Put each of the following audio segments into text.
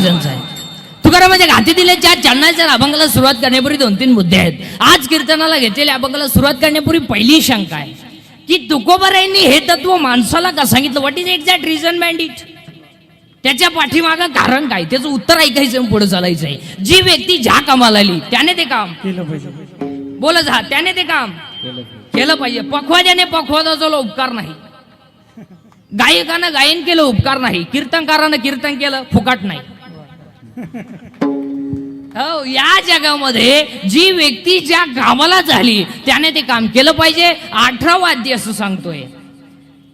महाराजांचा आहे तुकारामाच्या घाती दिले चार चरणाच्या अभंगाला सुरुवात करण्यापूर्वी दोन तीन मुद्दे आहेत. आज कीर्तनाला घेतलेल्या अभंगाला सुरुवात करण्यापूर्वी पहिली शंका आहे. की तुकोबारायांनी हे तत्व माणसाला का सांगितलं? What is exact reason mandate त्याच्या पाठीमागं कारण काय? त्याचं उत्तर ऐकायचं पुढे चालायचं आहे. जी व्यक्ती ज्या कामाला आली त्याने ते काम केलं पाहिजे. बोलत हा त्याने ते काम केलं पाहिजे. पखवाजाने पखवाजाचा उपकार नाही. गायकानं गायन केलं उपकार नाही. कीर्तनकारानं कीर्तन केलं फुकाट नाही. हो या जगामध्ये जी व्यक्ती ज्या कामाला झाली त्याने ते काम केलं पाहिजे. अठरा वाद्य असं सांगतोय.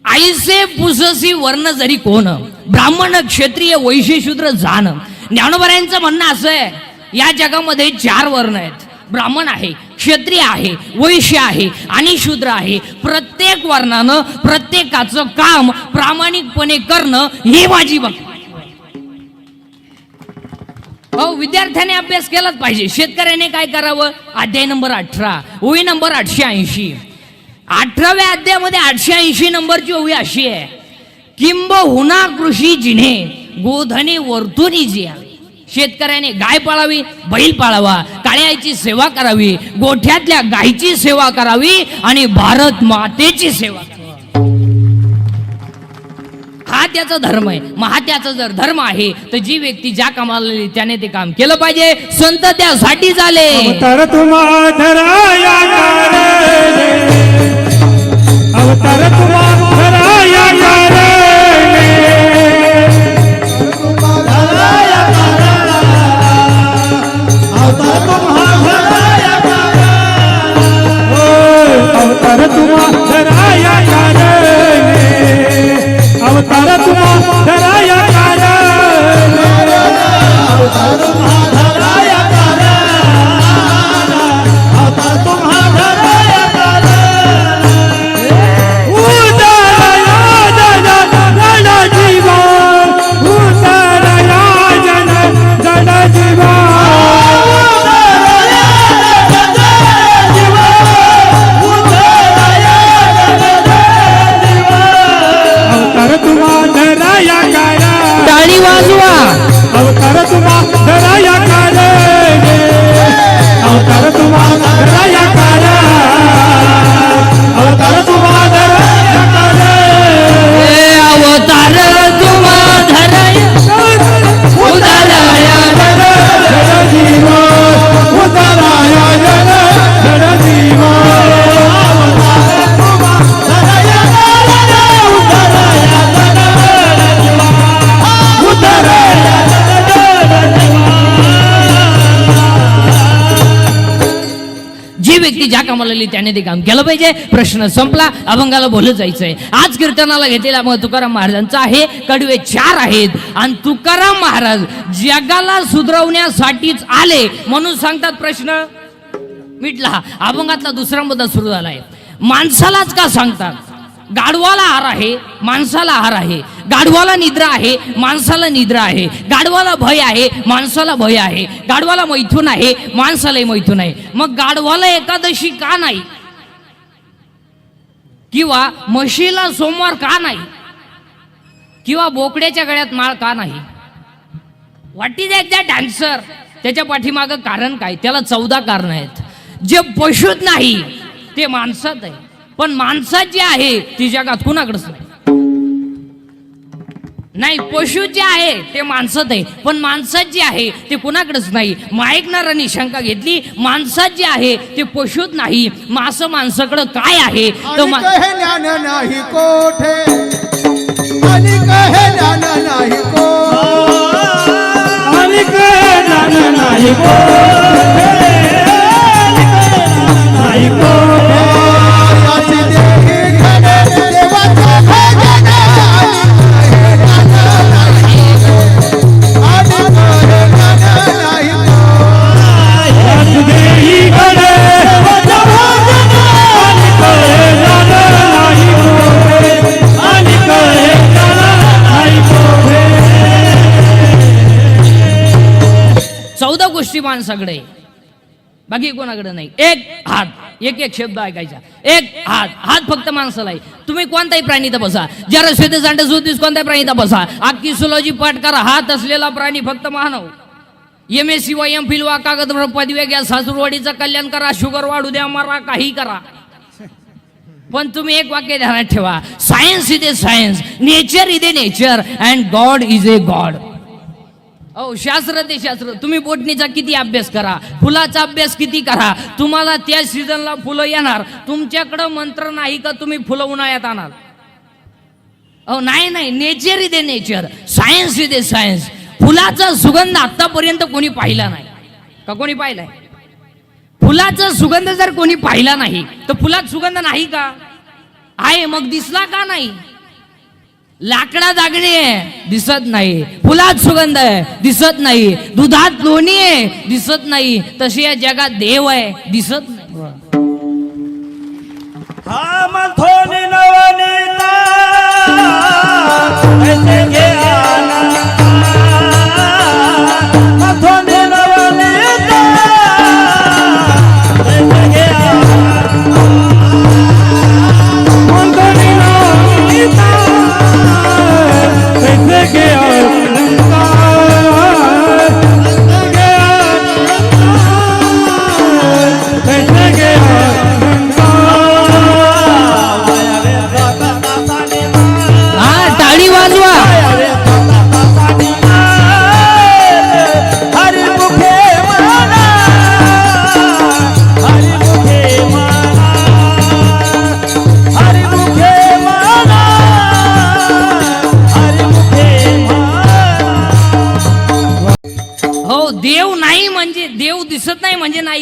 आईसे पुससी वर्ण जरी कोण ब्राह्मण क्षत्रिय वैश्य शूद्र जाण. ज्ञानोबरायांचं म्हणणं असं आहे या जगामध्ये चार वर्ण आहेत. ब्राह्मण आहे क्षत्रिय आहे वैश्य आहे आणि शूद्र आहे. प्रत्येक वर्णानं प्रत्येकाचं काम प्रामाणिकपणे करणं ही माझी बघ हो विद्यार्थ्याने अभ्यास केलाच पाहिजे. शेतकऱ्याने काय करावं? अध्याय नंबर अठरा. ओळी नंबर आठशे ऐंशी. अठराव्या अध्यायामध्ये आठशे ऐंशी नंबरची ओळी अशी आहे. किंब हुना कृषी जिने गोधने वर्तुनी जिया. शेतकऱ्याने गाय पाळावी बैल पाळावा काळ्याची सेवा करावी गोठ्यातल्या गायची सेवा करावी आणि भारत मातेची सेवा करावी. हा त्याचा धर्म आहे. मग हा त्याचा जर धर्म आहे तर जी व्यक्ती ज्या कामाला आली त्याने ते काम केलं पाहिजे. संत त्यासाठी झाले. अवतार तुम्हा धराया अवतार तुम्हा व्यक्ती ज्या कामाला आली त्याने ते काम केलं पाहिजे. प्रश्न संपला. अभंगाला बोलत जायचंय. आज कीर्तनाला घेतलेला मग तुकाराम महाराजांचा आहे. कडवे चार आहेत. आणि तुकाराम महाराज जगाला सुधरवण्यासाठीच आले. म्हणून सांगतात प्रश्न. मिटला. अभंगातला दुसरा मुद्दा सुरू झालाय. माणसालाच का सांगतात? गाढवाला आहार आहे माणसाला आहार आहे. गाढवाला निद्रा आहे माणसाला निद्रा आहे. गाढवाला भय आहे माणसाला भय आहे. गाढवाला मैथून आहे माणसालाही मैथून आहे. मग गाढवाला एकादशी का नाही? किंवा म्हशीला सोमवार का नाही? किंवा बोकड्याच्या गळ्यात माळ का नाही? व्हॉट इज एक्झॅक्ट आन्सर त्याच्या पाठीमागं कारण काय? त्याला चौदा कारण आहेत. जे पशुत नाही ते माणसात आहे. पण माणसात जे आहे ती जगात कुणाकडेच नाही. नाही पशु जे आहे ते माणसात आहे पण माणसात जे आहे ते कुणाकडेच नाही. मायकणारांनी शंका घेतली माणसात जे आहे ते पशुत नाही. मासं माणसाकडं काय आहे? तर आणि मा- कहे ज्ञान नाही कोठे? आणि कहे ज्ञान नाही कोठे? आणि ज्ञान नाही कोठे? चौदा गोष्टी माणसाकडे बाकी कोणाकडे नाही. एक हात. एक एक शब्द ऐकायचा. एक हात. हात फक्त माणसाला आहे. तुम्ही कोणताही प्राणी तर बसा. जरा शेते सांडे सुतीस कोणताही प्राणी तर बसा. अख्खी सुलोजी पाठ करा. हात असलेला प्राणी फक्त मानव. एम एस सी वा एम फिल वा कागद पदवी घ्या. सासूरवाडीचं कल्याण करा. शुगर वाढू द्या. मारा काही करा. पण तुम्ही एक वाक्य ध्यानात ठेवा. Science is a science nature is a nature and God is a God अहो शास्त्र ते शास्त्र. तुम्ही बोटणीचा किती अभ्यास करा? फुलाचा अभ्यास किती करा? तुम्हाला त्या सीझनला फुलं येणार. तुमच्याकडं मंत्र नाही का तुम्ही फुलं उन्हाळ्यात आणाल? अहो नाही नाही. नेचर इथे नेचर सायन्स इथे सायन्स फुलाचा सुगंध आतापर्यंत कोणी पाहिला नाही. का कोणी पाहिलाय? फुलाचा सुगंध जर कोणी पाहिला नाही तर फुलात सुगंध नाही का? आहे मग दिसला का नाही? लाकडा दागणी आहे दिसत नाही. फुलात सुगंध आहे दिसत नाही. दुधात लोणी आहे दिसत नाही. तशी या जगात देव आहे दिसत नाही. हा नवनीता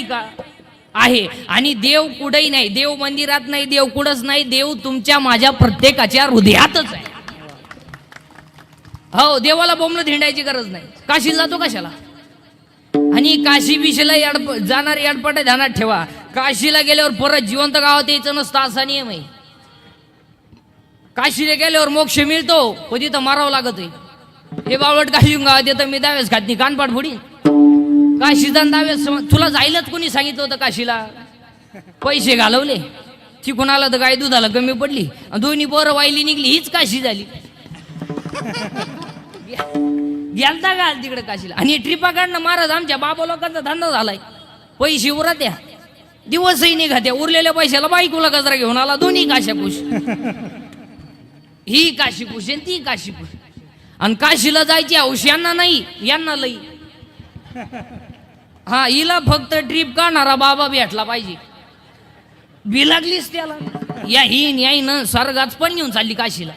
नाही का? आहे. आणि देव कुठेही नाही. देव मंदिरात नाही देव कुठंच नाही. देव तुमच्या माझ्या प्रत्येकाच्या हृदयातच आहे. हो देवाला बोंबलं धिंडायची गरज नाही. काशी जातो कशाला? आणि काशी बिशीला याड जाणार याडपट ध्यानात ठेवा. काशीला गेल्यावर परत जिवंत गावात यायचं नसतं असा नियम आहे. काशीला गेल्यावर मोक्ष मिळतो कधी तिथं मारावं लागत आहे हे बावट काशी गावात येतं मी दावेस खात नाही. कानपाट फोडीन. काशीचा दावे सम- तुला जायलाच कोणी सांगितलं होतं काशीला? पैसे घालवले. चिकून आलं तर गाय दुधाला कमी पडली. आणि दोन्ही पोरं वाहिली निघली हीच काशी झाली. गेलता का तिकडे काशीला? आणि ट्रिपा काढणं महाराज आमच्या बाबा लोकांचा धंदा झालाय. पैसे उरत या दिवसही निघात्या. उरलेल्या पैशाला बायकोला कचरा घेऊन आला. दोन्ही काशा ही काशी आणि ती काशी आणि काशीला जायची हौश यांना नाही यांना लई. हा हिला फक्त ट्रीप काढणारा बाबा भेटला पाहिजे. बिलागलीच त्याला. या हिन याईन सर्गाच पण घेऊन चालली काशीला.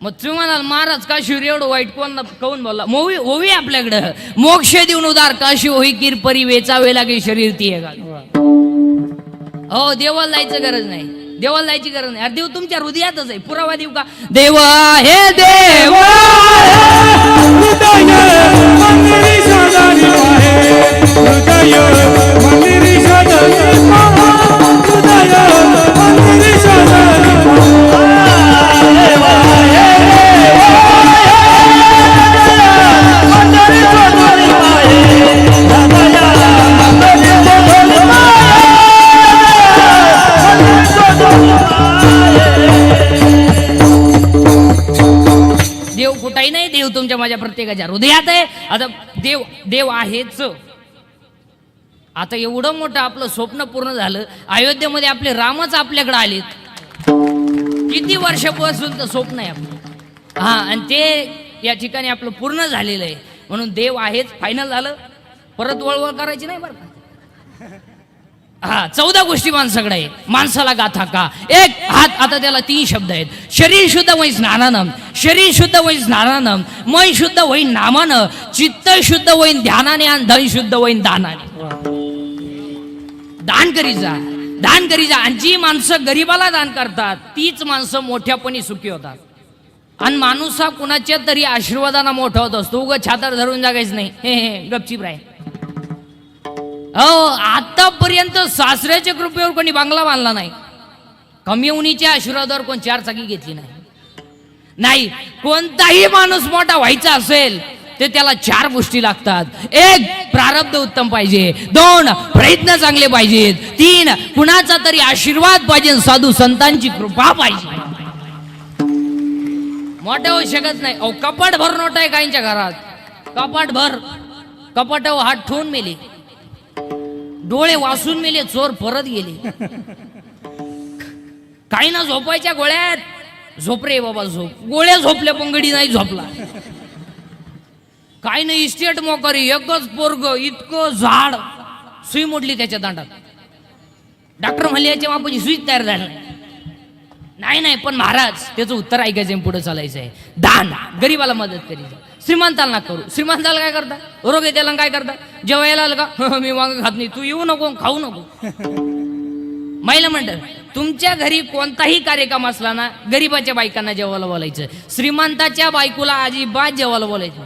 मग तुम्ही म्हणाल महाराज काशीवर एवढं वाईट कोण कोण बोलला? मोवी होवी आपल्याकडं. मोक्ष देऊन उदार काशी होई किर परी वेचावे लागे शरीर ती हो देवाला जायचं गरज नाही. देवाला जायची गरज नाही. अरे देव तुमच्या हृदयातच आहे. पुरावा देऊ का? देव हे देव! देव नाही देव तुमच्या माझ्या प्रत्येकाच्या हृदयात आहे. आता देव देव आहेच. आता एवढं मोठं आपलं स्वप्न पूर्ण झालं अयोध्येमध्ये आपले रामच आपल्याकडे आलेत. किती वर्षापासून तर स्वप्न आहे आपलं. हा आणि ते या ठिकाणी आपलं पूर्ण झालेलं आहे. म्हणून देव आहेच फायनल झालं. परत वळवळ करायची नाही बरं का? हा चौदा गोष्टी माणसाकडे आहे. माणसाला गाथा का? एक हात आता त्याला तीन शब्द आहेत. शरीर शुद्ध वै स्नानानं शरीर शुद्ध होई स्नानानं मन शुद्ध होईन नामानं चित्त शुद्ध होईन ध्यानाने आणि धन शुद्ध होईन दानाने. दान करी जा. दान करी जा. आणि जी माणसं गरीबाला दान करतात तीच माणसं मोठ्यापणी सुखी होतात. आणि माणूस हा कुणाच्या तरी आशीर्वादानं मोठा होत असतो. उगं छातर धरून जागायच नाही. हे हे गपचीप राहील हो आतापर्यंत सासऱ्याच्या कृपेवर कोणी बांगला बांधला नाही. कमी उनीच्या आशीर्वादावर कोण चार चाकी घेतली नाही. नाही कोणताही माणूस मोठा व्हायचा असेल ते त्याला चार गोष्टी लागतात. एक प्रारब्ध उत्तम पाहिजे. दोन प्रयत्न चांगले पाहिजेत. तीन कुणाचा तरी आशीर्वाद पाहिजे साधू संतांची कृपा पाहिजे. मोठे होऊ शकत नाही. अहो कपाट भर नोट आहे काहींच्या घरात. कपाट भर कपाट हात ठेवून मेले. डोळे वासून मेले चोर परत गेले. काही ना झोपायच्या गोळ्यात. झोप रे बाबा झोप. गोळ्या झोपल्या पंगडी नाही झोपला. काही नाही इस्टेट मोकारी एकच पोरग इतकं झाड. सुई मोडली त्याच्या दांडात. डॉक्टर म्हणले याच्या बापाची सुईच तयार झाली. नाही. नाही पण महाराज त्याचं उत्तर ऐकायचं पुढे चालायचं आहे. दान गरीबाला मदत करायचं श्रीमंताला ना करू. श्रीमंताला काय करता? रोग त्याला काय करता? जेवायला आलं का मी वांग खात नाही. तू येऊ नको खाऊ नको. महिला मंडळ तुमच्या घरी कोणताही कार्यक्रम असला ना गरीबाच्या बायकांना जेवायला बोलायचं. श्रीमंताच्या बायकोला अजिबात जेवायला बोलायचं.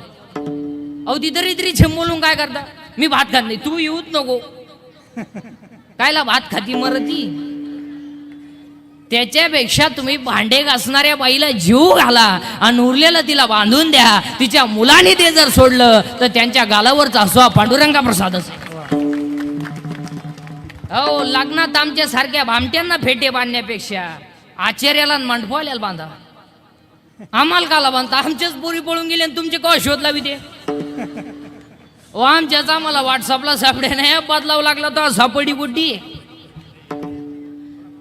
अहो ती तरी तरी छेम बोलून काय करता? मी भात खात नाही. तू येऊच नको. कायला भात खाती मरती? त्याच्यापेक्षा तुम्ही भांडे घासणाऱ्या बाईला जीव घाला आणि उरलेलं तिला बांधून द्या. तिच्या मुलाने ते जर सोडलं तर त्यांच्या गालावरचा हसवा पांडुरंगा प्रसादच आहे. हो लग्नात आमच्या सारख्या भामट्यांना फेटे बांधण्यापेक्षा आचार्याला मंडपवाल्याला बांधा. आम्हाला काला बांधता? आमच्याच पोरी पळून गेले आणि तुमचे कवा शोध लावी ते? ओ आमच्याच आम्हाला व्हॉट्सअपला सापडे नाही बदलावं लागला तर सापडी बुड्डी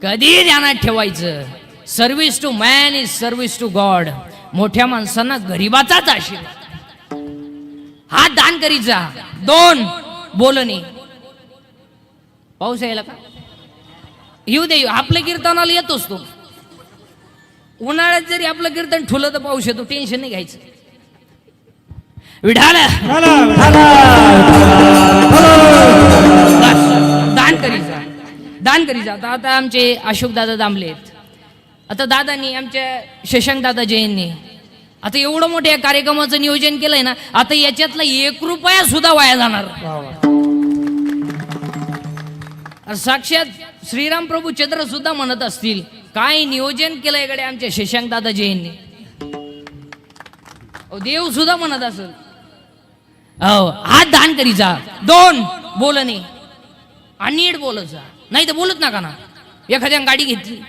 कधी ध्यानात ठेवायचं? Service to man is service to God मोठ्या माणसांना गरीबाचाच आशीर्वाद. हा दान करीचा दोन बोलणे. पाऊस यायला का? येऊ दे आपल्या कीर्तनाला येतोच तो. उन्हाळ्यात जरी आपलं कीर्तन ठुलं तर पाऊस येतो टेन्शन नाही घ्यायचं. विढाल दान करीचा आता आता आमचे अशोक दादा दामले आहेत. आता दादानी आमच्या शशांक दादा जैननी आता एवढं मोठ्या या कार्यक्रमाचं नियोजन केलंय ना आता याच्यातला एक रुपया सुद्धा वाया जाणार साक्षात श्रीराम प्रभू चंद्र सुद्धा म्हणत असतील काय नियोजन केलंय इकडे आमच्या शशांक दादा जैननी? अहो, देव सुद्धा म्हणत असेल. हो हात दान करीचा दोन बोलणे. आणि नीट बोलायचा नाही तर बोलत नका ना. एखाद्या गाडी घेतली.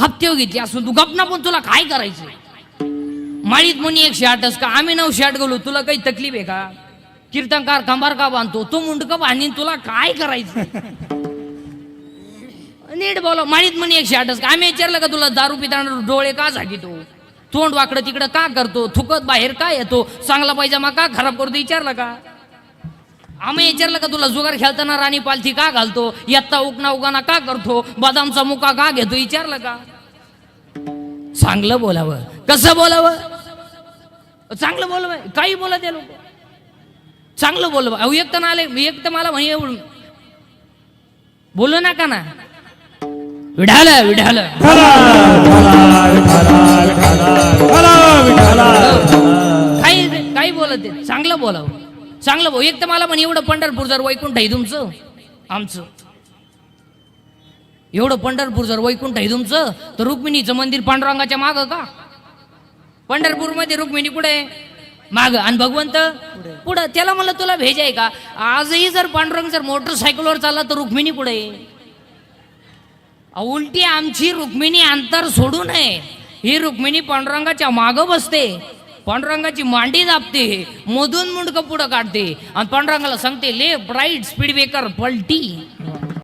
हप्त्यावर घेतली. असून तू गपना पण तुला काय करायचं? माळीत म्हणी एकशे आठच का? आम्ही नऊशे आठ गेलो तुला काही तकलीफ आहे का? कीर्तनकार कंबार का बांधतो? तो मुंडक बांधीन. तुला काय करायचं? नीट बोला. माळीत म्हणी एकशे आठच का? आम्ही विचारलं का तुला दारू पिताना डोळे का झाकीतो? तोंड वाकडं तिकडं का करतो? थुकत बाहेर का येतो? चांगला पायजामा का खराब करतो? विचारलं का? आम्ही विचारलं का तुला जुगार खेळताना राणी पालथी का घालतो? यत्ता उकना उगाना का करतो? बदामचा मुका का घेतो? विचारलं का? चांगलं बोलावं. कसं बोलावं? चांगलं बोलावं. काही बोला ते लोक. चांगलं बोलवा. अहो एक तर आले एक तर मला म्हणजे बोलू नका ना. विढाल विढाल. काही काही बोलत चांगलं बोलावं. चांगलं बोल एक तर मला म्हणे एवढं पंढरपूर जर वैकुंठ आहे तुमचं. आमचं. एवढं पंढरपूर जर वैकुंठ आहे तुमचं तर रुक्मिणीचं मंदिर पांडुरंगाच्या मागं का? पंढरपूरमध्ये रुक्मिणी कुठे? माग. आणि भगवंत? पुढं. त्याला म्हणलं तुला भेज आहे का? आजही जर पांडुरंग जर मोटरसायकलवर चालला तर रुक्मिणी पुढे अहो, उलटी आमची रुक्मिणी अंतर सोडू नये. ही रुक्मिणी पांडुरंगाच्या मागं बसते. पांडुरंगाची मांडी दाबते मधून मुंडकं पुढं काढते. आणि पांडुरंगाला सांगते लेफ्ट राईट स्पीड ब्रेकर पलटी.